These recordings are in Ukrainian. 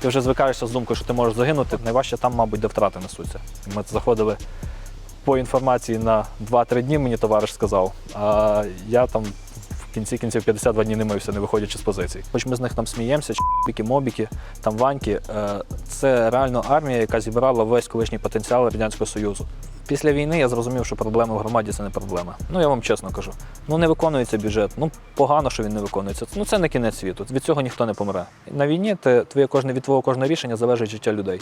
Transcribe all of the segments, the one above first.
Ти вже звикаєшся з думкою, що ти можеш загинути. Найважче там, мабуть, де втрати несуться. Ми заходили по інформації на 2-3 дні, мені товариш сказав. А я там кінці кінців 52 дні не мився, не виходячи з позицій. Хоч ми з них там сміємося, чпіки, мобіки, там ваньки. Е, Це реально армія, яка зібрала весь колишній потенціал Радянського Союзу. Після війни я зрозумів, що проблеми в громаді це не проблема. Ну я вам чесно кажу. Ну не виконується бюджет. Ну погано, що він не виконується. Ну це не кінець світу. Від цього ніхто не помре. На війні те, твоє кожне від твого кожне рішення залежить життя людей.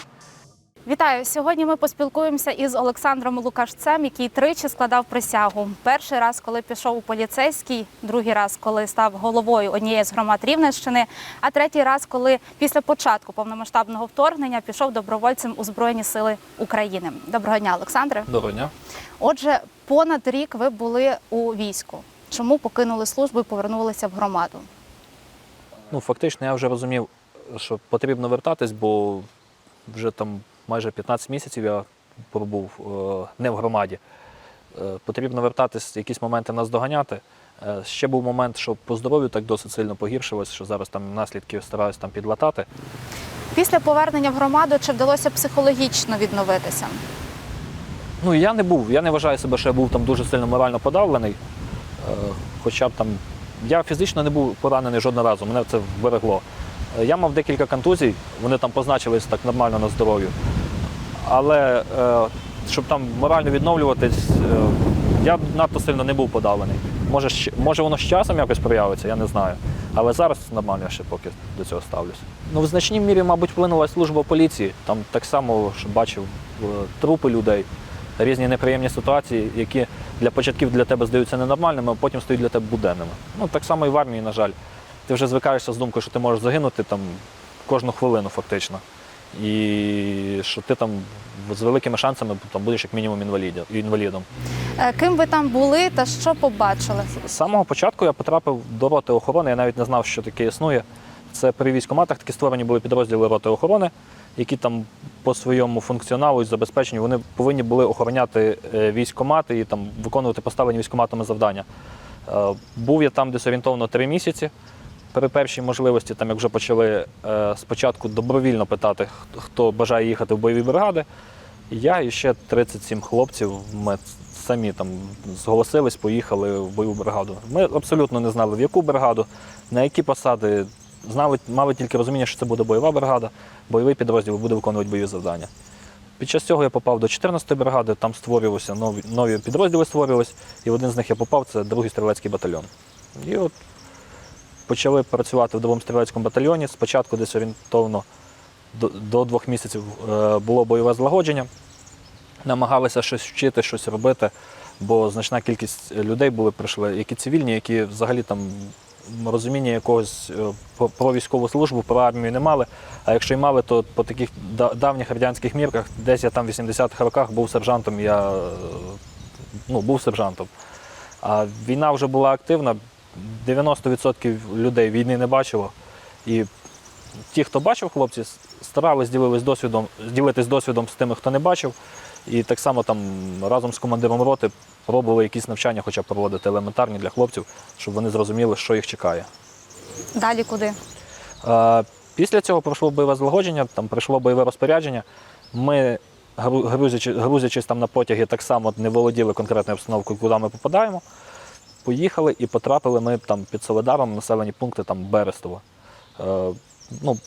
Вітаю! Сьогодні ми поспілкуємося із Олександром Лукашцем, який тричі складав присягу. Перший раз, коли пішов у поліцейський, другий раз, коли став головою однієї з громад Рівненщини, а третій раз, коли після початку повномасштабного вторгнення пішов добровольцем у Збройні Сили України. Доброго дня, Олександре. Доброго дня. Отже, понад рік ви були у війську. Чому покинули службу і повернулися в громаду? Ну, фактично, я вже розумів, що потрібно вертатись, бо вже там майже 15 місяців я пробув е, не в громаді. Е, Потрібно вертатись, якісь моменти нас доганяти. Е, Ще був момент, що по здоров'ю так досить сильно погіршилось, що зараз там наслідки стараюсь там підлатати. Після повернення в громаду чи вдалося психологічно відновитися? Ну, я не був, я не вважаю себе, що я був там дуже сильно морально подавлений. Хоча б там. Я фізично не був поранений жодного разу, мене це вберегло. Я мав декілька контузій, вони там позначились так нормально на здоров'ю. Але е, щоб там морально відновлюватись, е, я надто сильно не був подавлений. Може, може воно з часом якось проявиться, я не знаю. Але зараз нормально я ще поки до цього ставлюся. Ну, в значній мірі, мабуть, вплинула служба поліції. Там так само що бачив е, трупи людей, різні неприємні ситуації, які для початків для тебе здаються ненормальними, а потім стають для тебе буденними. Ну, так само і в армії, на жаль. Ти вже звикаєшся з думкою, що ти можеш загинути там кожну хвилину, фактично. І що ти там з великими шансами там, будеш як мінімум інвалідом. Е, Ким ви там були та що побачили? З самого початку я потрапив до роти охорони, я навіть не знав, що таке існує. Це при військкоматах такі створені були підрозділи роти охорони, які там по своєму функціоналу і забезпеченню вони повинні були охороняти е, військкомати і там виконувати поставлені військкоматами завдання. Е, Був я там десь орієнтовно три місяці. При першій можливості, там як вже почали е, спочатку добровільно питати, хто- бажає їхати в бойові бригади. Я і ще 37 хлопців. Ми самі там зголосились, поїхали в бойову бригаду. Ми абсолютно не знали, в яку бригаду, на які посади. Знали, мали тільки розуміння, що це буде бойова бригада, бойовий підрозділ буде виконувати бойові завдання. Під час цього я попав до 14-ї бригади, там створювалися нові, нові підрозділи створювалися, і в один з них я попав, це другий стрілецький батальйон. І от почали працювати в другому стрілецькому батальйоні. Спочатку десь орієнтовно до, до двох місяців е, було бойове злагодження. Намагалися щось вчити, щось робити, бо значна кількість людей були прийшли, які цивільні, які взагалі там розуміння якогось е, про- про військову службу, про армію не мали. А якщо й мали, то по таких давніх радянських мірках, десь я там в 80-х роках був сержантом, я е, ну, був сержантом. А війна вже була активна, 90% людей війни не бачило. І ті, хто бачив хлопці, старались ділились досвідом, ділитись досвідом з тими, хто не бачив. І так само там разом з командиром роти пробували якісь навчання, хоча б проводити елементарні для хлопців, щоб вони зрозуміли, що їх чекає. Далі куди? Після цього пройшло бойове злагодження, там прийшло бойове розпорядження. Ми, гру- грузячи, грузячись там на потяги, так само не володіли конкретною обстановкою, куди ми попадаємо. Поїхали і потрапили ми там під Солидаром, населені пункти там Берестово. Е, ну,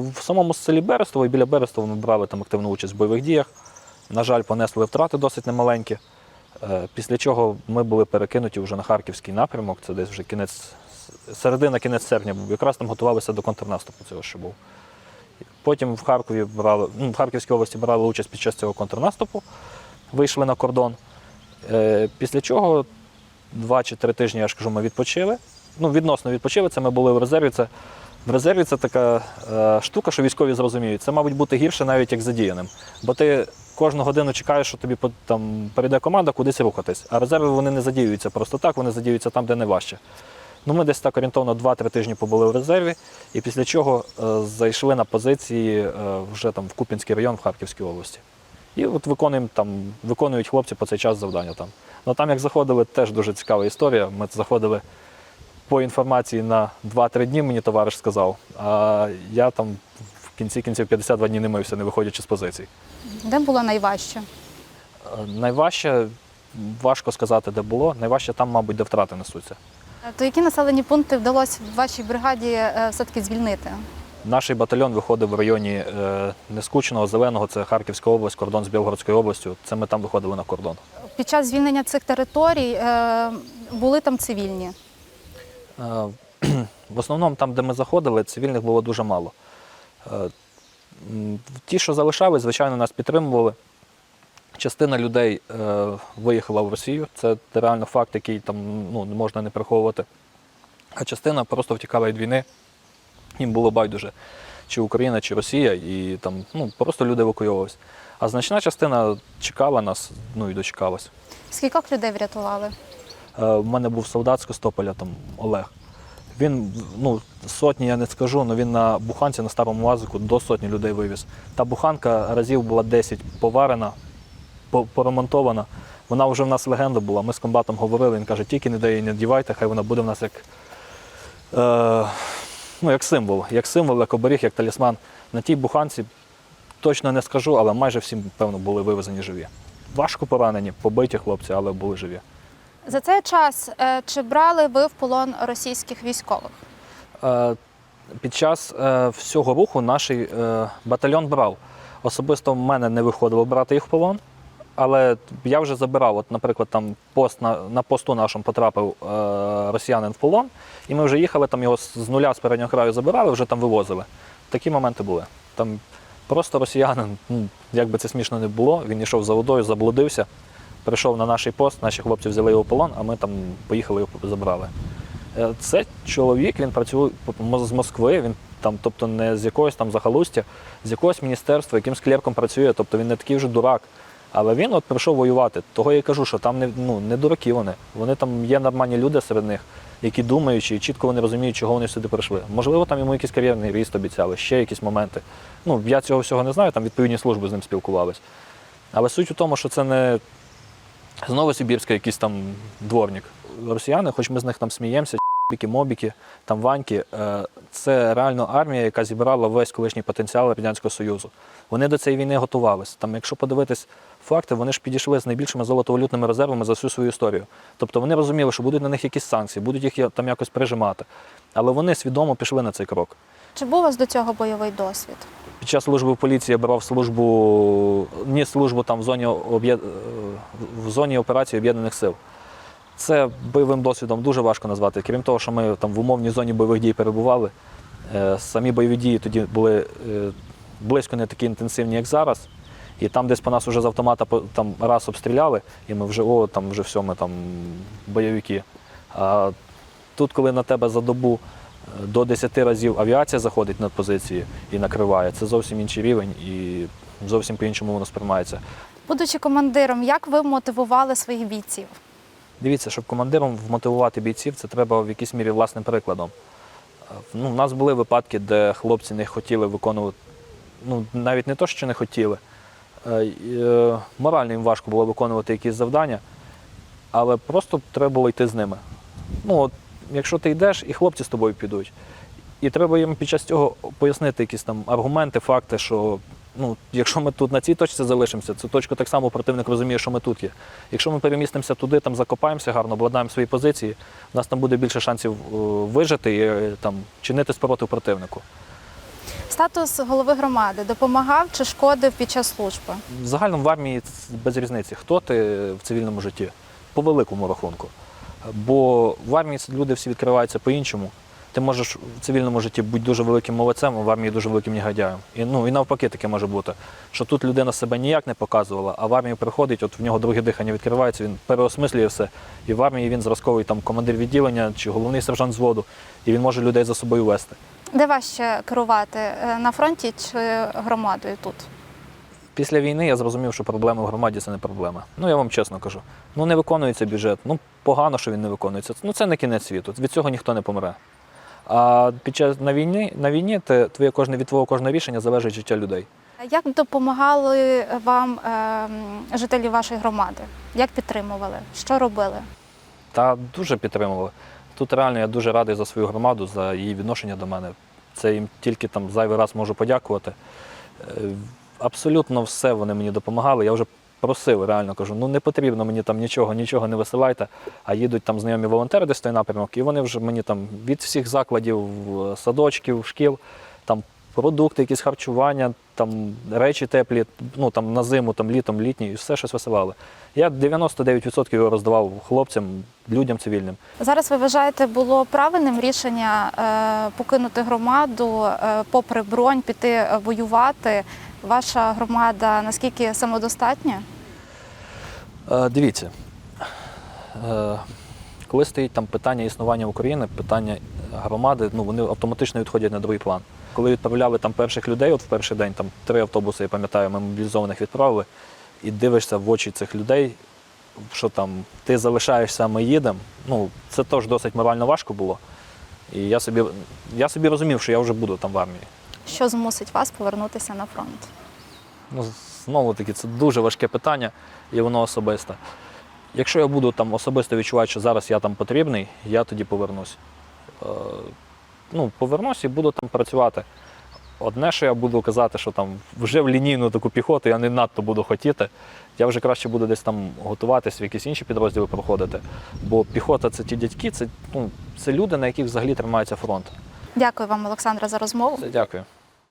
в самому селі Берестово і біля Берестова ми брали там активну участь в бойових діях. На жаль, понесли втрати досить немаленькі. Е, Після чого ми були перекинуті вже на харківський напрямок, це десь вже кінець, середина кінець серпня. Якраз там готувалися до контрнаступу цього, що був. Потім в Харкові брали, ну, в Харківській області брали участь під час цього контрнаступу, вийшли на кордон. Е, Після чого два чи три тижні, я ж кажу, ми відпочили. Ну, відносно відпочили, це ми були в резерві. Це, в резерві це така е, штука, що військові зрозуміють. Це, мабуть, бути гірше навіть як задіяним. Бо ти кожну годину чекаєш, що тобі там перейде команда кудись рухатись. А резерви вони не задіюються просто так, вони задіюються там, де не важче. Ну, ми десь так орієнтовно 2-3 тижні побули в резерві, і після чого е, зайшли на позиції е, вже там в Купінський район в Харківській області. І от виконуємо там, виконують хлопці по цей час завдання там. Ну там як заходили, теж дуже цікава історія. Ми заходили по інформації на 2-3 дні, мені товариш сказав. А я там в кінці кінців 52 дні не мився, не виходячи з позицій. Де було найважче? Е, Найважче, важко сказати, де було. Найважче там, мабуть, де втрати несуться. То які населені пункти вдалося вашій бригаді е, все-таки звільнити? Наш батальйон виходив в районі е, Нескучного, Зеленого, це Харківська область, кордон з Білгородською областю. Це ми там виходили на кордон. Під час звільнення цих територій е, були там цивільні. Е, В основному там, де ми заходили, цивільних було дуже мало. Ті, що залишались, звичайно, нас підтримували. Частина людей виїхала в Росію, це реально факт, який там ну, можна не приховувати. А частина просто втікала від війни. Їм було байдуже, чи Україна, чи Росія, і там ну, просто люди евакуйовувалися. А значна частина чекала нас, ну і дочекалась. Скількох людей врятували? Е, У мене був солдат з Костополя, там Олег. Він ну, сотні я не скажу, але він на буханці на старому лазику до сотні людей вивіз. Та буханка разів була 10 поварена, поремонтована. Вона вже в нас легенда була. Ми з комбатом говорили, він каже, тільки ніде її не дівайте, хай вона буде в нас як, е, ну, як символ, як символ, як оберіг, як талісман. На тій буханці точно не скажу, але майже всі, певно, були вивезені живі. Важко поранені, побиті хлопці, але були живі. За цей час е, чи брали ви в полон російських військових? Е, Під час е, всього руху наш батальйон брав. Особисто в мене не виходило брати їх в полон, але я вже забирав. От, наприклад, там пост на, на посту нашому потрапив е, росіянин в полон, і ми вже їхали, там його з нуля з переднього краю забирали, вже там вивозили. Такі моменти були. Там просто росіянин, ну, як би це смішно не було, він йшов за водою, заблудився, прийшов на наш пост, наші хлопці взяли його в полон, а ми там поїхали його забрали. Е, Це чоловік, він працює з Москви, він там, тобто не з якогось там захолустя, з якогось міністерства, якимсь клерком працює, тобто він не такий вже дурак. Але він от прийшов воювати. Того я кажу, що там не, ну, не дураки вони. Вони там є нормальні люди серед них, які думаючи, і чітко вони розуміють, чого вони сюди прийшли. Можливо, там йому якийсь кар'єрний ріст обіцяли, ще якісь моменти. Ну, я цього всього не знаю, там відповідні служби з ним спілкувались. Але суть у тому, що це не з Новосибірська якийсь там дворник. Росіяни, хоч ми з них там сміємося, чіпіки, мобіки, там ваньки, е, це реально армія, яка зібрала весь колишній потенціал Радянського Союзу. Вони до цієї війни готувалися. Там, якщо подивитись факти, вони ж підійшли з найбільшими золотовалютними резервами за всю свою історію. Тобто вони розуміли, що будуть на них якісь санкції, будуть їх там якось прижимати. Але вони свідомо пішли на цей крок. Чи був у вас до цього бойовий досвід? Під час служби в поліції я брав службу, ні службу там в зоні, в зоні операції Об'єднаних сил. Це бойовим досвідом дуже важко назвати. Крім того, що ми там в умовній зоні бойових дій перебували. е, Самі бойові дії тоді були е, близько не такі інтенсивні, як зараз. І там десь по нас вже з автомата там, раз обстріляли, і ми вже, о, там вже все, ми там бойовики. А тут, коли на тебе за добу е, до 10 разів авіація заходить на позиції і накриває, це зовсім інший рівень і зовсім по-іншому воно сприймається. Будучи командиром, як ви мотивували своїх бійців? Дивіться, щоб командиром вмотивувати бійців, це треба в якійсь мірі власним прикладом. Е, Ну, у нас були випадки, де хлопці не хотіли виконувати, ну навіть не то, що не хотіли. Е, е, Морально їм важко було виконувати якісь завдання, але просто треба було йти з ними. Ну, от, якщо ти йдеш, і хлопці з тобою підуть. І треба їм під час цього пояснити якісь там аргументи, факти, що ну, якщо ми тут на цій точці залишимося, цю точку так само противник розуміє, що ми тут є. Якщо ми перемістимося туди, там закопаємося гарно, обладнаємо свої позиції, у нас там буде більше шансів е, вижити і там, чинити спротив противнику. Статус голови громади допомагав чи шкодив під час служби? В загальному в армії без різниці, хто ти в цивільному житті, по великому рахунку. Бо в армії люди всі відкриваються по-іншому. Ти можеш в цивільному житті бути дуже великим молодцем, а в армії дуже великим негодяєм. І, ну, і навпаки таке може бути, що тут людина себе ніяк не показувала, а в армію приходить, от в нього друге дихання відкривається, він переосмислює все. І в армії він зразковий там, командир відділення чи головний сержант взводу, і він може людей за собою вести. Де важче керувати е, на фронті чи громадою тут? Після війни я зрозумів, що проблеми в громаді це не проблема. Ну я вам чесно кажу. Ну не виконується бюджет. Ну погано, що він не виконується. Ну це не кінець світу. Від цього ніхто не помре. А під час на війні на війні те, твоє кожне від твого кожного рішення залежить життя людей. Як допомагали вам е, жителі вашої громади? Як підтримували? Що робили? Та дуже підтримували. Тут реально я дуже радий за свою громаду, за її відношення до мене. Це їм тільки там зайвий раз можу подякувати. Е, Абсолютно все вони мені допомагали. Я вже просив, реально кажу, ну не потрібно мені там нічого, нічого не висилайте. А їдуть там знайомі волонтери десь той напрямок, і вони вже мені там від всіх закладів, садочків, шкіл, там продукти, якісь харчування, там речі теплі, ну там на зиму, там літом, літні, і все щось висилали. Я 99% його роздавав хлопцям, людям цивільним. Зараз ви вважаєте, було правильним рішення е, покинути громаду, е, попри бронь, піти е, воювати. Ваша громада наскільки самодостатня? Е, Дивіться, е, коли стоїть там питання існування України, питання громади, ну вони автоматично відходять на другий план. Коли відправляли там перших людей, от в перший день там три автобуси, я пам'ятаю, ми мобілізованих відправили, і дивишся в очі цих людей, що там ти залишаєшся, ми їдемо. Ну, це теж досить морально важко було. І я собі, я собі розумів, що я вже буду там в армії. Що змусить вас повернутися на фронт? Ну, знову таки, це дуже важке питання, і воно особисте. Якщо я буду там особисто відчувати, що зараз я там потрібний, я тоді повернусь. Ну, повернусь і буду там працювати. Одне, що я буду казати, що там вже в лінійну таку піхоту я не надто буду хотіти. Я вже краще буду десь там готуватись в якісь інші підрозділи проходити. Бо піхота це ті дядьки, це, ну, це люди, на яких взагалі тримається фронт. Дякую вам, Олександра, за розмову. Це дякую.